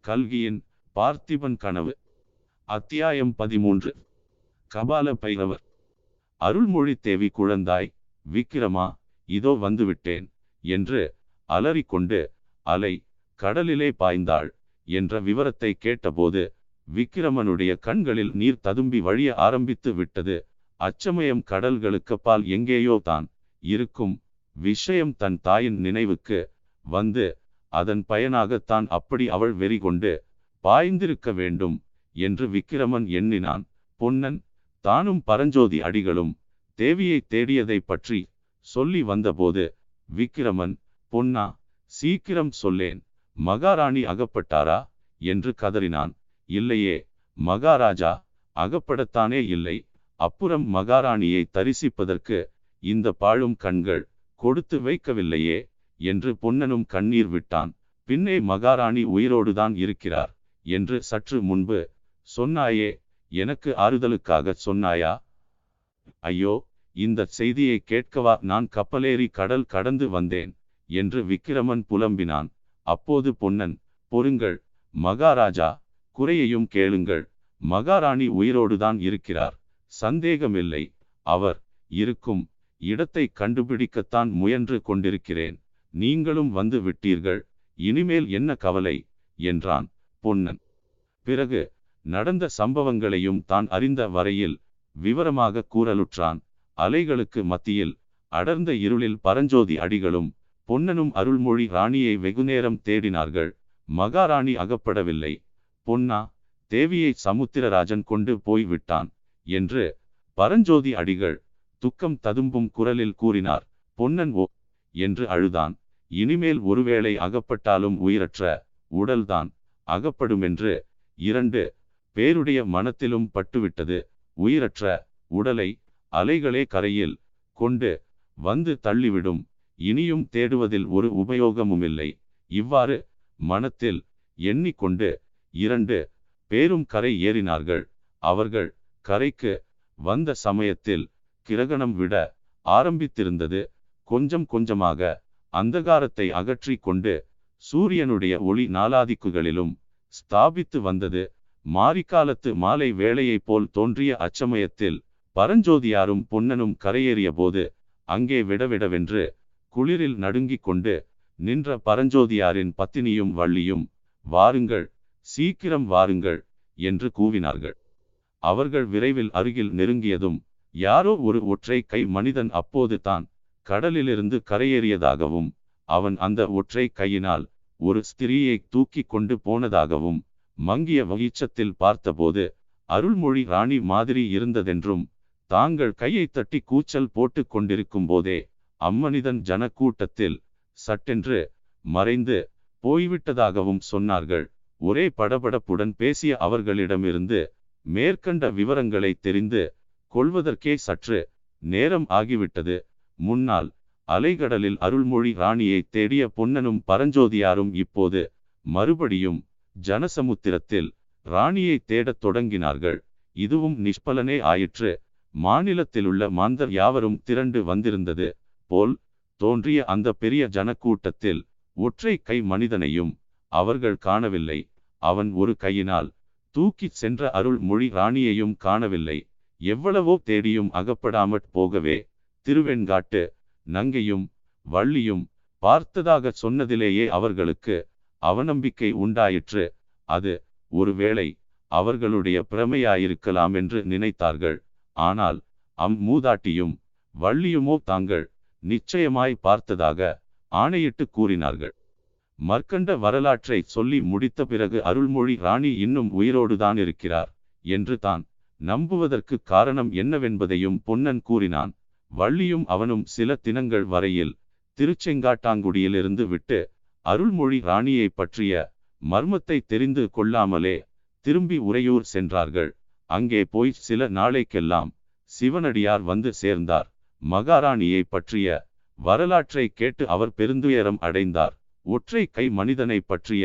கல்கியின் பார்த்திபன் கனவு அத்தியாயம் பதிமூன்று. கபால பைரவர். அருள்மொழி தேவி குழந்தாய் விக்கிரமா இதோ வந்துவிட்டேன் என்று அலறிக்கொண்டு அலை கடலிலே பாய்ந்தாள் என்ற விவரத்தை கேட்டபோது விக்கிரமனுடைய கண்களில் நீர் ததும்பி வழிய ஆரம்பித்து விட்டது. அச்சமயம் கடல்களுக்கப்பால் எங்கேயோ தான் இருக்கும் விஷயம் தன் தாயின் நினைவுக்கு வந்து அதன் பயனாகத்தான் அப்படி அவள் வெறி கொண்டு பாய்ந்திருக்க வேண்டும் என்று விக்கிரமன் எண்ணினான். பொன்னன் தானும் பரஞ்சோதி அடிகளும் தேவியை தேடியதை பற்றி சொல்லி வந்தபோது விக்கிரமன் பொன்னா சீக்கிரம் சொல்லேன் மகாராணி அகப்பட்டாரா? என்று கதறினான். இல்லையே மகாராஜா அகப்படத்தானே இல்லை. அப்புறம் மகாராணியை தரிசிப்பதற்கு இந்த பாழும் கண்கள் கொடுத்து வைக்கவில்லையே என்று பொன்னனும் கண்ணீர் விட்டான். பின்னே மகாராணி உயிரோடுதான் இருக்கிறார் என்று சற்று முன்பு சொன்னாயே எனக்கு ஆறுதலுக்காக சொன்னாயா? ஐயோ இந்த செய்தியை கேட்கவா? நான் கப்பலேறி கடல் கடந்து வந்தேன் என்று விக்கிரமன் புலம்பினான். அப்போது பொன்னன் பொறுங்கள் மகாராஜா குறையையும் கேளுங்கள். மகாராணி உயிரோடுதான் இருக்கிறார். சந்தேகமில்லை. அவர் இருக்கும் இடத்தை கண்டுபிடிக்கத்தான் முயன்று கொண்டிருக்கிறேன். நீங்களும் வந்து விட்டீர்கள். இனிமேல் என்ன கவலை? என்றான் பொன்னன். பிறகு நடந்த சம்பவங்களையும் தான் அறிந்த வரையில் விவரமாக கூறலுற்றான். அலைகளுக்கு மத்தியில் அடர்ந்த இருளில் பரஞ்சோதி அடிகளும் பொன்னனும் அருள்மொழி ராணியை வெகுநேரம் தேடினார்கள். மகாராணி அகப்படவில்லை. பொன்னா தேவியை சமுத்திரராஜன் கொண்டு போய் விட்டான் என்று பரஞ்சோதி அடிகள் துக்கம் ததும்பும் குரலில் கூறினார் பொன்னன் ஓ என்று அழுதான். இனிமேல் ஒருவேளை அகப்பட்டாலும் உயிரற்ற உடல்தான் அகப்படுமென்று இரண்டு பேருடைய மனத்திலும் பட்டுவிட்டது. உயிரற்ற உடலை அலைகளே கரையில் கொண்டு வந்து தள்ளிவிடும். இனியும் தேடுவதில் ஒரு உபயோகமுமில்லை. இவ்வாறு மனத்தில் எண்ணிக்கொண்டு இரண்டு பேரும் கரை ஏறினார்கள். அவர்கள் கரைக்கு வந்த சமயத்தில் கிரகணம் விட ஆரம்பித்திருந்தது. கொஞ்சம் கொஞ்சமாக அந்தகாரத்தை அகற்றி கொண்டு சூரியனுடைய ஒளி நாலாதிக்குகளிலும் ஸ்தாபித்து வந்தது. மாரிக்காலத்து மாலை வேளையைப் போல் தோன்றிய அச்சமயத்தில் பரஞ்சோதியாரும் பொன்னனும் கரையேறிய போது அங்கே விடவிடவென்று குளிரில் நடுங்கிக் கொண்டு நின்ற பரஞ்சோதியாரின் பத்தினியும் வள்ளியும் வாருங்கள் சீக்கிரம் வாருங்கள் என்று கூவினார்கள். அவர்கள் விரைவில் அருகில் நெருங்கியதும் யாரோ ஒரு ஒற்றை கை மனிதன் அப்போது தான் கடலிலிருந்து கரையேறியதாகவும் அவன் அந்த ஒற்றை கையினால் ஒரு ஸ்திரீயை தூக்கி கொண்டு போனதாகவும் மங்கிய வகிச்சத்தில் பார்த்தபோது அருள்மொழி ராணி மாதிரி இருந்ததென்றும் தாங்கள் கையை தட்டி கூச்சல் போட்டு கொண்டிருக்கும் போதே அம்மனிதன் ஜனக்கூட்டத்தில் சட்டென்று மறைந்து போய்விட்டதாகவும் சொன்னார்கள். ஒரே படபடப்புடன் பேசிய அவர்களிடமிருந்து மேற்கண்ட விவரங்களை தெரிந்து கொள்வதற்கே சற்று நேரம் ஆகிவிட்டது. முன்னால் அலைகடலில் அருள்மொழி ராணியை தேடிய பொன்னனும் பரஞ்சோதியாரும் இப்போது மறுபடியும் ஜனசமுத்திரத்தில் ராணியை தேடத் தொடங்கினார்கள். இதுவும் நிஷ்பலனே ஆயிற்று. மாநிலத்திலுள்ள மாந்தர் யாவரும் திரண்டு வந்திருந்தது போல் தோன்றிய அந்த பெரிய ஜனக்கூட்டத்தில் ஒற்றை கை மனிதனையும் அவர்கள் காணவில்லை. அவன் ஒரு கையினால் தூக்கிச் சென்ற அருள்மொழி ராணியையும் காணவில்லை. எவ்வளவோ தேடியும் அகப்படாமற் போகவே திருவெண்காட்டு நங்கையும் வள்ளியும் பார்த்ததாக சொன்னதிலேயே அவர்களுக்கு அவநம்பிக்கை உண்டாயிற்று. அது ஒருவேளை அவர்களுடைய பிரமையாயிருக்கலாம் என்று நினைத்தார்கள். ஆனால் அம் மூதாட்டியும் வள்ளியுமோ தாங்கள் நிச்சயமாய் பார்த்ததாக ஆணையிட்டு கூறினார்கள். மர்க்கண்ட வரலாற்றை சொல்லி முடித்த பிறகு அருள்மொழி ராணி இன்னும் உயிரோடுதான் இருக்கிறார் என்று தான் நம்புவதற்கு காரணம் என்னவென்பதையும் பொன்னன் கூறினான். வள்ளியும் அவனும் சில தினங்கள் வரையில் திருச்செங்காட்டாங்குடியிலிருந்து விட்டு அருள்மொழி ராணியை பற்றிய மர்மத்தை தெரிந்து கொள்ளாமலே திரும்பி உறையூர் சென்றார்கள். அங்கே போய் சில நாளைக்கெல்லாம் சிவனடியார் வந்து சேர்ந்தார். மகாராணியை பற்றிய வரலாற்றை கேட்டு அவர் பெருந்துயரம் அடைந்தார். ஒற்றை கை மனிதனை பற்றிய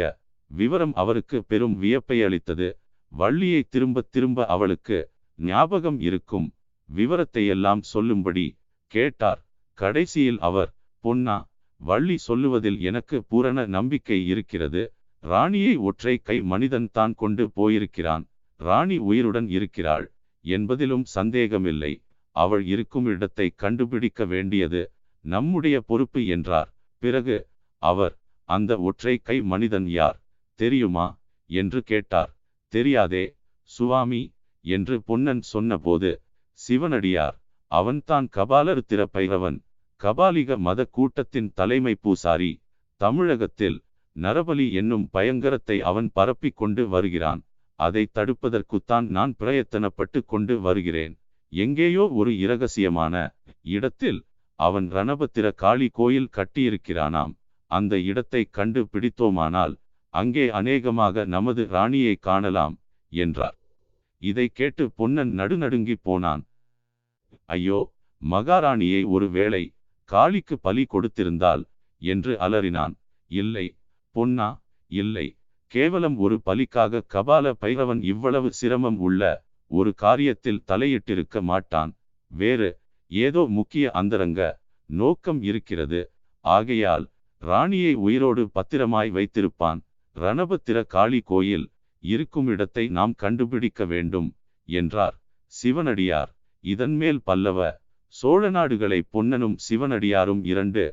விவரம் அவருக்கு பெரும் வியப்பை அளித்தது. வள்ளியை திரும்ப திரும்ப அவளுக்கு ஞாபகம் இருக்கும் விவரத்தையெல்லாம் சொல்லும்படி கேட்டார். கடைசியில் அவர் பொன்னா வள்ளி சொல்லுவதில் எனக்கு பூரண நம்பிக்கை இருக்கிறது. ராணியை ஒற்றை கை மனிதன் தான் கொண்டு போயிருக்கிறான். ராணி உயிருடன் இருக்கிறாள் என்பதிலும் சந்தேகமில்லை. அவள் இருக்கும் இடத்தை கண்டுபிடிக்க வேண்டியது நம்முடைய பொறுப்பு என்றார். பிறகு அவர் அந்த ஒற்றை கை மனிதன் யார்? தெரியுமா? என்று கேட்டார். தெரியாதே சுவாமி என்று பொன்னன் சொன்னபோது சிவனடியார் அவன்தான் கபாலர் பைரவன் கபாலிக மத கூட்டத்தின் தலைமை பூசாரி தமிழகத்தில் நரபலி என்னும் பயங்கரத்தை அவன் பரப்பிக் கொண்டு வருகிறான். அதை தடுப்பதற்குத்தான் நான் பிரயத்தனப்பட்டு கொண்டு வருகிறேன். எங்கேயோ ஒரு இரகசியமான இடத்தில் அவன் ரணபத்திர காளி கோயில் கட்டியிருக்கிறானாம். அந்த இடத்தை கண்டு பிடித்தோமானால் அங்கே அநேகமாக நமது ராணியை காணலாம் என்றார். இதை கேட்டு பொன்னன் நடுநடுங்கி போனான். ஐயோ மகாராணியை ஒருவேளை காளிக்கு பலி கொடுத்திருந்தால் என்று அலறினான். இல்லை பொன்னா இல்லை. கேவலம் ஒரு பலிக்காக கபால பைரவன் இவ்வளவு சிரமம் உள்ள ஒரு காரியத்தில் தலையிட்டிருக்க மாட்டான். வேறு ஏதோ முக்கிய அந்தரங்க நோக்கம் இருக்கிறது. ஆகையால் ராணியை உயிரோடு பத்திரமாய் வைத்திருப்பான். ரணபத்திர காளி கோயில் இருக்கும் இடத்தை நாம் கண்டுபிடிக்க வேண்டும் என்றார் சிவனடியார். இதன்மேல் பல்லவ சோழ நாடுகளை பொன்னனும் சிவனடியாரும் இரண்டு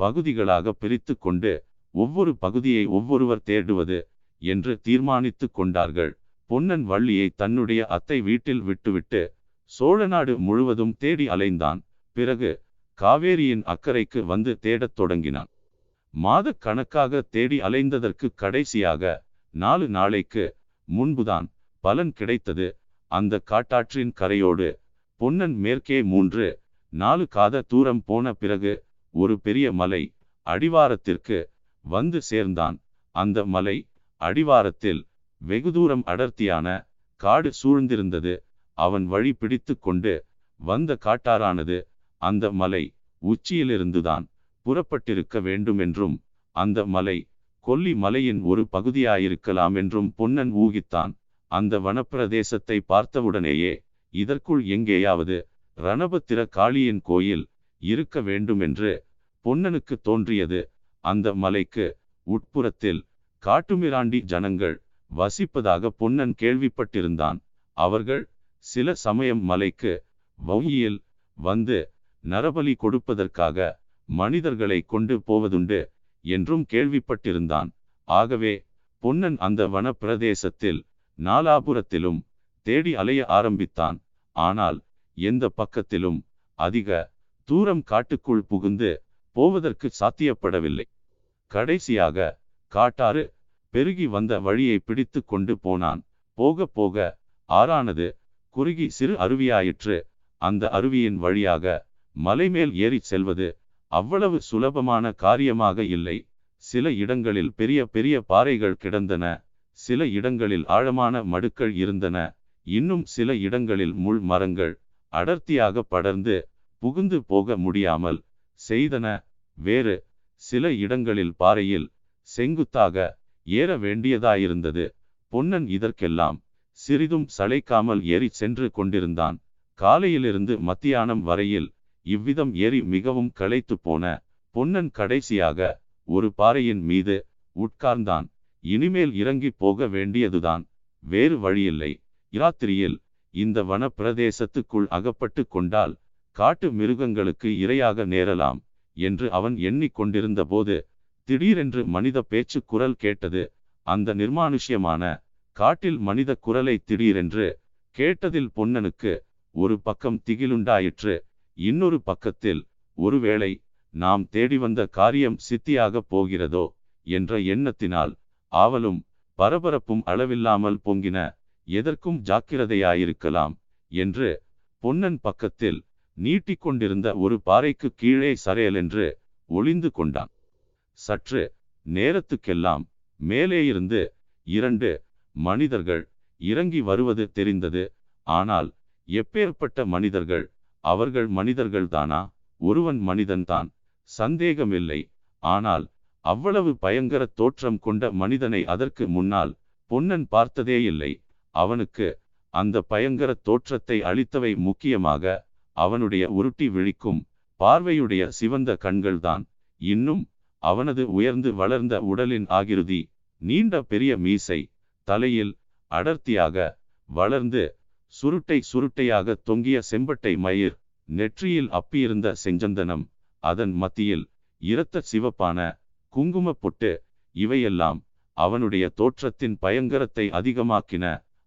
பகுதிகளாக பிரித்து கொண்டு ஒவ்வொரு பகுதியை ஒவ்வொருவர் தேடுவது என்று தீர்மானித்து கொண்டார்கள். பொன்னன் வள்ளியை தன்னுடைய அத்தை வீட்டில் விட்டுவிட்டு சோழநாடு முழுவதும் தேடி அலைந்தான். பிறகு காவேரியின் அக்கறைக்கு வந்து தேடத் தொடங்கினான். மாத கணக்காக தேடி அலைந்ததற்கு கடைசியாக நாலு நாளைக்கு முன்புதான் பலன் கிடைத்தது. அந்த காட்டாற்றின் கரையோடு பொன்னன் மேற்கே மூன்று நாலு காத தூரம் போன பிறகு ஒரு பெரிய மலை அடிவாரத்திற்கு வந்து சேர்ந்தான். அந்த மலை அடிவாரத்தில் வெகு தூரம் அடர்த்தியான காடு சூழ்ந்திருந்தது. அவன் வழி பிடித்து கொண்டு வந்த காட்டாரானது அந்த மலை உச்சியிலிருந்துதான் புறப்பட்டிருக்க வேண்டுமென்றும் அந்த மலை கொல்லி மலையின் ஒரு பகுதியாயிருக்கலாம் என்றும் பொன்னன் ஊகித்தான். அந்த வனப்பிரதேசத்தை பார்த்தவுடனேயே இதற்குள் எங்கேயாவது ரணபத்திர காளியின் கோயில் இருக்க வேண்டுமென்று பொன்னனுக்கு தோன்றியது. அந்த மலைக்கு உட்புறத்தில் காட்டுமிராண்டி ஜனங்கள் வசிப்பதாக பொன்னன் கேள்விப்பட்டிருந்தான். அவர்கள் சில சமயம் மலைக்கு வௌயியில் வந்து நரபலி கொடுப்பதற்காக மனிதர்களை கொண்டு போவதுண்டு என்றும் கேள்விப்பட்டிருந்தான். ஆகவே பொன்னன் அந்த வனப்பிரதேசத்தில் நாலாபுரத்திலும் தேடி அலைய ஆரம்பித்தான். ஆனால் எந்த பக்கத்திலும் அதிக தூரம் காட்டுக்குள் புகுந்து போவதற்கு சாத்தியப்படவில்லை. கடைசியாக காட்டாறு பெருகி வந்த வழியை பிடித்து கொண்டு போனான். போக போக ஆறானது குறுகி சிறு அருவியாயிற்று. அந்த அருவியின் வழியாக மலைமேல் ஏறி செல்வது அவ்வளவு சுலபமான காரியமாக இல்லை. சில இடங்களில் பெரிய பெரிய பாறைகள் கிடந்தன. சில இடங்களில் ஆழமான மடுக்கள் இருந்தன. இன்னும் சில இடங்களில் முள் மரங்கள் அடர்த்தியாக படர்ந்து புகுந்து போக முடியாமல் செய்தன. வேறு சில இடங்களில் பாறையில் செங்குத்தாக ஏற வேண்டியதாயிருந்தது. பொன்னன் இதற்கெல்லாம் சிறிதும் சளைக்காமல் ஏறி சென்று கொண்டிருந்தான். காலையிலிருந்து மத்தியானம் வரையில் இவ்விதம் ஏறி மிகவும் களைத்து போன பொன்னன் கடைசியாக ஒரு பாறையின் மீது உட்கார்ந்தான். இனிமேல் இறங்கி போக வேண்டியதுதான். வேறு வழியில்லை. இராத்திரியில் இந்த வன பிரதேசத்துக்குள் அகப்பட்டு கொண்டால் காட்டு மிருகங்களுக்கு இரையாக நேரலாம் என்று அவன் எண்ணிக்கொண்டிருந்த போது திடீரென்று மனித பேச்சு குரல் கேட்டது. அந்த நிர்மானுஷ்யமான காட்டில் மனித குரலை திடீரென்று கேட்டதில் பொன்னனுக்கு ஒரு பக்கம் திகிலுண்டாயிற்று. இன்னொரு பக்கத்தில் ஒருவேளை நாம் தேடி வந்த காரியம் சித்தியாக போகிறதோ? என்ற எண்ணத்தினால் ஆவலும் பரபரப்பும் அளவில்லாமல் பொங்கின எதற்கும் ஜாக்கிரதையாயிருக்கலாம் என்று பொன்னன் பக்கத்தில் நீட்டிக்கொண்டிருந்த ஒரு பாறைக்கு கீழே சரையலென்று ஒளிந்து கொண்டான். சற்று நேரத்துக்கெல்லாம் மேலேயிருந்து இரண்டு மனிதர்கள் இறங்கி வருவது தெரிந்தது. ஆனால் எப்பேற்பட்ட மனிதர்கள் அவர்கள் மனிதர்கள்தானா? ஒருவன் மனிதன்தான். சந்தேகமில்லை. ஆனால் அவ்வளவு பயங்கர தோற்றம் கொண்ட மனிதனை அதற்கு முன்னால் பொன்னன் பார்த்ததே இல்லை அவனுக்கு அந்த பயங்கர தோற்றத்தை அளித்தவை முக்கியமாக அவனுடைய உருட்டி விழிக்கும் பார்வையுடைய சிவந்த கண்கள்தான். இன்னும் அவனது உயர்ந்து வளர்ந்த உடலின் ஆகிருதி நீண்ட பெரிய மீசை தலையில் அடர்த்தியாக வளர்ந்து சுருட்டை சுருட்டையாக தொங்கிய செம்பட்டை மயிர் நெற்றியில் அப்பியிருந்த செஞ்சந்தனம் அதன் மத்தியில் இரத்த சிவப்பான குங்கும பொட்டு இவையெல்லாம் அவனுடைய தோற்றத்தின் பயங்கரத்தை அதிகமாக்கின.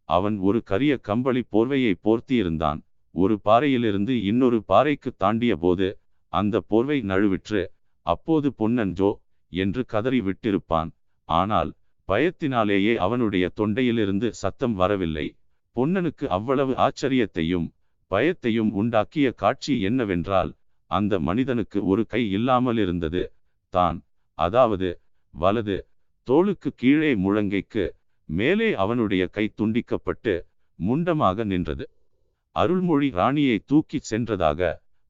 அவன் ஒரு கரிய கம்பளி போர்வையை போர்த்தியிருந்தான். ஒரு பாறையிலிருந்து இன்னொரு பாறைக்கு தாண்டிய போது அந்த போர்வை நழுவிற்று அப்போது பொன்னஞ்சோ என்று கதறி விட்டிருப்பான். ஆனால் பயத்தினாலேயே அவனுடைய தொண்டையிலிருந்து சத்தம் வரவில்லை. பொன்னனுக்கு அவ்வளவு ஆச்சரியத்தையும் பயத்தையும் உண்டாக்கிய காட்சி என்னவென்றால் அந்த மனிதனுக்கு ஒரு கை இல்லாமல் இருந்தது தான் அதாவது வலது தோளுக்கு கீழே முழங்கைக்கு மேலே அவனுடைய கை துண்டிக்கப்பட்டு முண்டமாக நின்றது. அருள்மொழி ராணியை தூக்கிச் சென்றதாக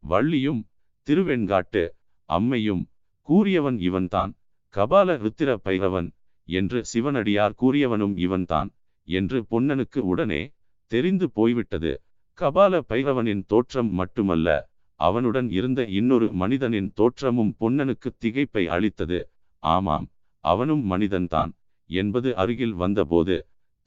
வள்ளியும் திருவெண்காட்டு அம்மையும் கூறியவன் இவன்தான். கபால ருத்திர பைரவன் என்று சிவனடியார் கூறியவனும் இவன்தான் என்று பொன்னனுக்கு உடனே தெரிந்து போய்விட்டது. கபால பைரவனின் தோற்றம் மட்டுமல்ல அவனுடன் இருந்த இன்னொரு மனிதனின் தோற்றமும் பொன்னனுக்கு திகைப்பை அளித்தது. ஆமாம் அவனும் மனிதன்தான் என்பது அருகில் வந்தபோது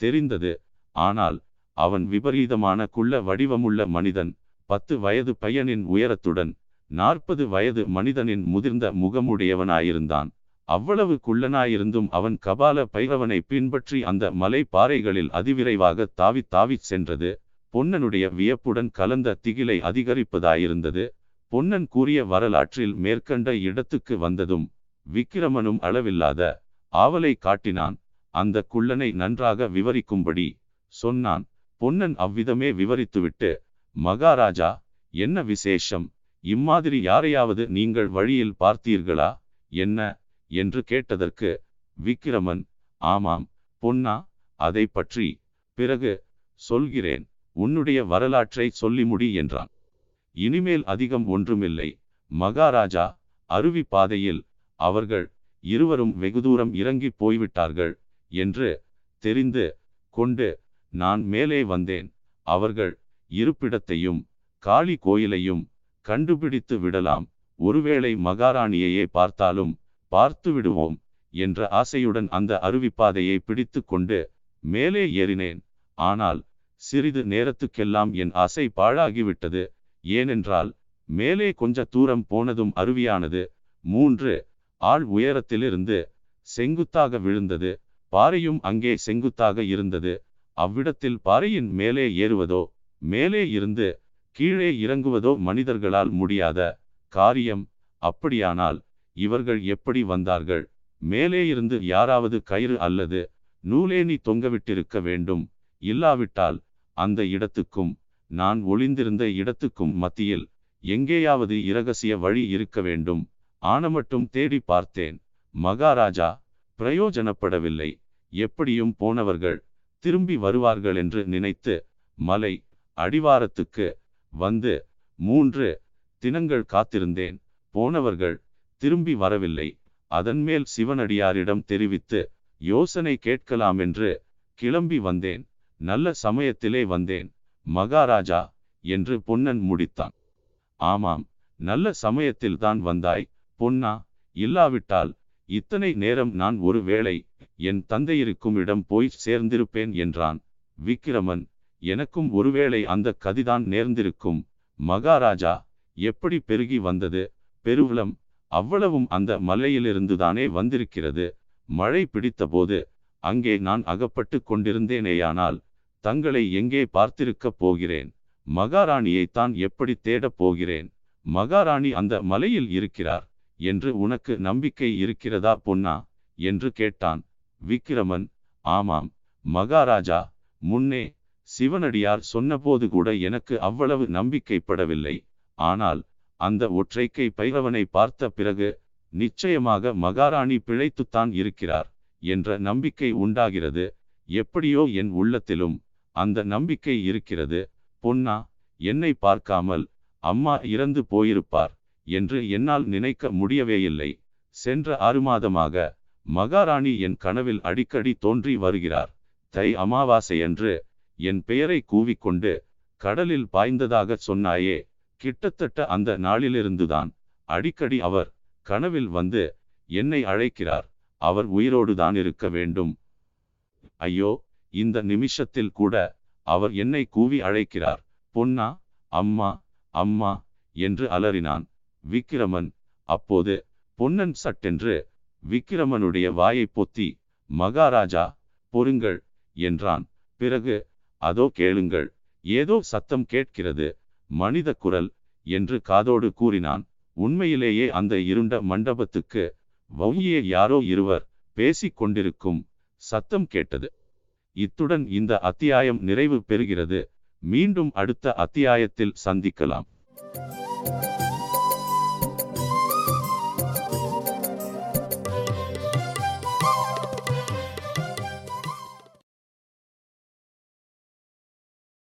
தெரிந்தது. ஆனால் அவன் விபரீதமான குள்ள வடிவமுள்ள மனிதன் பத்து வயது பையனின் உயரத்துடன் நாற்பது வயது மனிதனின் முதிர்ந்த முகமுடையவனாயிருந்தான். அவ்வளவு குள்ளனாயிருந்தும் அவன் கபால பைரவனை பின்பற்றி அந்த மலை பாறைகளில் அதிவிரைவாக தாவி தாவிச் சென்றது. பொன்னனுடைய வியப்புடன் கலந்த திகிலை அதிகரிப்பதாயிருந்தது. பொன்னன் கூறிய வரலாற்றில் மேற்கண்ட இடத்துக்கு வந்ததும் விக்கிரமனும் அளவில்லாத ஆவலை காட்டினான். அந்த குள்ளனை நன்றாக விவரிக்கும்படி சொன்னான். பொன்னன் அவ்விதமே விவரித்துவிட்டு மகாராஜா என்ன விசேஷம்? இம்மாதிரி யாரையாவது நீங்கள் வழியில் பார்த்தீர்களா? என்ன? என்று கேட்டதற்கு விக்கிரமன் ஆமாம் பொன்னா அதை பற்றி பிறகு சொல்கிறேன் உன்னுடைய வரலாற்றை சொல்லி முடி என்றான். இனிமேல் அதிகம் ஒன்றுமில்லை. மகாராஜா அருவி பாதையில் அவர்கள் இருவரும் வெகு தூரம் இறங்கி போய்விட்டார்கள் என்று தெரிந்து கொண்டு நான் மேலே வந்தேன். அவர்கள் இருப்பிடத்தையும் காளி கோயிலையும் கண்டுபிடித்து விடலாம். ஒருவேளை மகாராணியையே பார்த்தாலும் பார்த்து விடுவோம் என்ற ஆசையுடன் அந்த அருவிப்பாதையை பிடித்து கொண்டு மேலே ஏறினேன். ஆனால் சிறிது நேரத்துக்கெல்லாம் என் ஆசை பாழாகிவிட்டது. ஏனென்றால் மேலே கொஞ்ச தூரம் போனதும் அருவியானது மூன்று ஆள் உயரத்திலிருந்து செங்குத்தாக விழுந்தது. பாறையும் அங்கே செங்குத்தாக இருந்தது. அவ்விடத்தில் பாறையின் மேலே ஏறுவதோ மேலே இருந்து கீழே இறங்குவதோ மனிதர்களால் முடியாத காரியம். அப்படியானால் இவர்கள் எப்படி வந்தார்கள்? மேலே இருந்து யாராவது கயிறு அல்லது நூலேணி தொங்கவிட்டிருக்க வேண்டும். இல்லாவிட்டால் அந்த இடத்துக்கும் நான் ஒளிந்திருந்த இடத்துக்கும் மத்தியில் எங்கேயாவது இரகசிய வழி இருக்க வேண்டும். ஆனமட்டும் தேடி பார்த்தேன். மகாராஜா பிரயோஜனப்படவில்லை. எப்படியும் போனவர்கள் திரும்பி வருவார்கள் என்று நினைத்து மலை அடிவாரத்துக்கு வந்து மூன்று தினங்கள் காத்திருந்தேன். போனவர்கள் திரும்பி வரவில்லை. அதன்மேல் சிவனடியாரிடம் தெரிவித்து யோசனை கேட்கலாம் என்று கிளம்பி வந்தேன். நல்ல சமயத்திலே வந்தேன். மகாராஜா என்று பொன்னன் முடித்தான். ஆமாம் நல்ல சமயத்தில் தான் வந்தாய். பொன்னா இல்லாவிட்டால் இத்தனை நேரம் நான் ஒரு வேளை என் தந்தையிருக்கும் இடம் போய் சேர்ந்திருப்பேன் என்றான். விக்கிரமன் எனக்கும் ஒருவேளை அந்த கதிதான் நேர்ந்திருக்கும். மகாராஜா எப்படி பெருகி வந்தது? பெருவளம் அவ்வளவும் அந்த மலையிலிருந்துதானே வந்திருக்கிறது. மழை பிடித்தபோது அங்கே நான் அகப்பட்டு கொண்டிருந்தேனேயானால் தங்களை எங்கே பார்த்திருக்கப் போகிறேன்? மகாராணியைத்தான் எப்படி தேடப் போகிறேன்? மகாராணி அந்த மலையில் இருக்கிறார் என்று உனக்கு நம்பிக்கை இருக்கிறதா பொன்னா? என்று கேட்டான். விக்கிரமன் ஆமாம். மகாராஜா முன்னே சிவனடியார் சொன்னபோது கூட எனக்கு அவ்வளவு நம்பிக்கைப்படவில்லை. ஆனால் அந்த ஒற்றைக்கை பைரவனை பார்த்த பிறகு நிச்சயமாக மகாராணி பிழைத்துத்தான் இருக்கிறார் என்ற நம்பிக்கை உண்டாகிறது. எப்படியோ என் உள்ளத்திலும் அந்த நம்பிக்கை இருக்கிறது. பொன்னா என்னை பார்க்காமல் அம்மா இறந்து போயிருப்பார் என்று என்னால் நினைக்க முடியவேயில்லை. சென்ற ஆறு மாதமாக மகாராணி என் கனவில் அடிக்கடி தோன்றி வருகிறார். தை அமாவாசையன்று என் பெயரை கூவிக்கொண்டு கடலில் பாய்ந்ததாக சொன்னாயே கிட்டத்தட்ட அந்த நாளிலிருந்துதான் அடிக்கடி அவர் கனவில் வந்து என்னை அழைக்கிறார். அவர் உயிரோடு தான் இருக்க வேண்டும். ஐயோ இந்த நிமிஷத்தில் கூட அவர் என்னை கூவி அழைக்கிறார். பொன்னா அம்மா அம்மா என்று அலறினான் விக்கிரமன். அப்போது பொன்னன் சட்டென்று விக்கிரமனுடைய வாயை பொத்தி மகாராஜா பொறுங்கள் என்றான். பிறகு அதோ கேளுங்கள் ஏதோ சத்தம் கேட்கிறது. மனித குரல் என்று காதோடு கூறினான். உண்மையிலேயே அந்த இருண்ட மண்டபத்துக்கு வவுயே யாரோ இருவர் பேசிக் கொண்டிருக்கும் சத்தம் கேட்டது. இத்துடன் இந்த அத்தியாயம் நிறைவு பெறுகிறது. மீண்டும் அடுத்த அத்தியாயத்தில் சந்திக்கலாம்.